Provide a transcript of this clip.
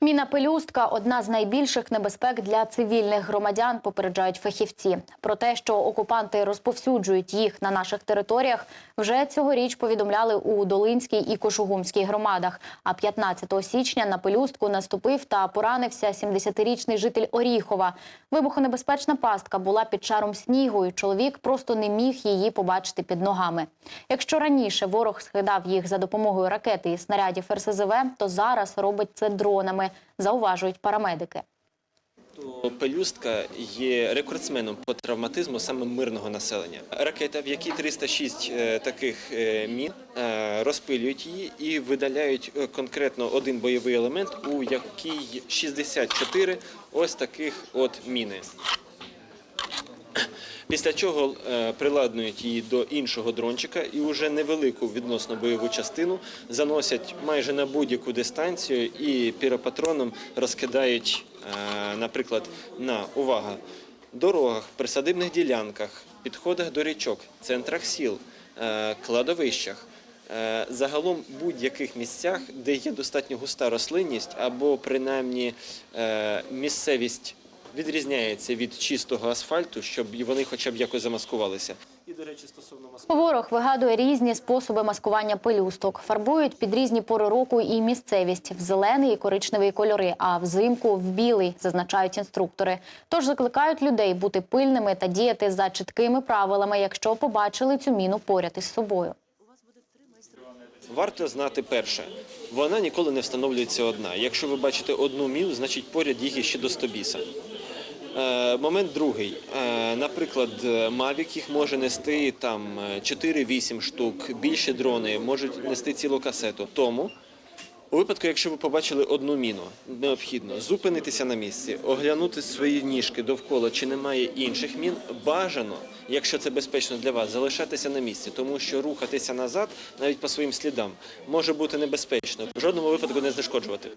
Міна пелюстка одна з найбільших небезпек для цивільних громадян, попереджають фахівці. Про те, що окупанти розповсюджують їх на наших територіях, вже цьогоріч повідомляли у Долинській і Кошугумській громадах. А 15 січня на пелюстку наступив та поранився 70-річний житель Оріхова. Вибухонебезпечна пастка була під шаром снігу, і чоловік просто не міг її побачити під ногами. Якщо раніше ворог скидав їх за допомогою ракети і снарядів РСЗВ, то зараз робить це дронами, зауважують парамедики. Пелюстка є рекордсменом по травматизму саме мирного населення. Ракета, в якій 306 е, таких е, мін, е, розпилюють її і видаляють конкретно один бойовий елемент, у якій 64 ось таких от міни. Після чого е, приладнують її до іншого дрончика і вже невелику відносно бойову частину заносять майже на будь-яку дистанцію і піропатроном розкидають, е, наприклад, на увага дорогах, присадибних ділянках, підходах до річок, центрах сіл, е, кладовищах. Загалом будь-яких місцях, де є достатньо густа рослинність або принаймні місцевість відрізняється від чистого асфальту, щоб вони хоча б якось замаскувалися. І, до речі, стосовно маскування. Ворог вигадує різні способи маскування пелюсток. Фарбують під різні пори року і місцевість в зелений і коричневий кольори, а взимку в білий, зазначають інструктори. Тож закликають людей бути пильними та діяти за чіткими правилами, якщо побачили цю міну поряд із собою. Варто знати перше, вона ніколи не встановлюється одна. Якщо ви бачите одну міл, значить поряд їх іще до 100 біса. Е, момент другий. Е, наприклад, е, Mavic їх може нести там е, 4-8 штук, більші дрони можуть нести цілу касету. Тому у випадку, якщо ви побачили одну міну, необхідно зупинитися на місці, оглянути свої ніжки довкола, чи немає інших мін. Бажано, якщо це безпечно для вас, залишатися на місці, тому що рухатися назад, навіть по своїм слідам, може бути небезпечно. В жодному випадку не знешкоджувати.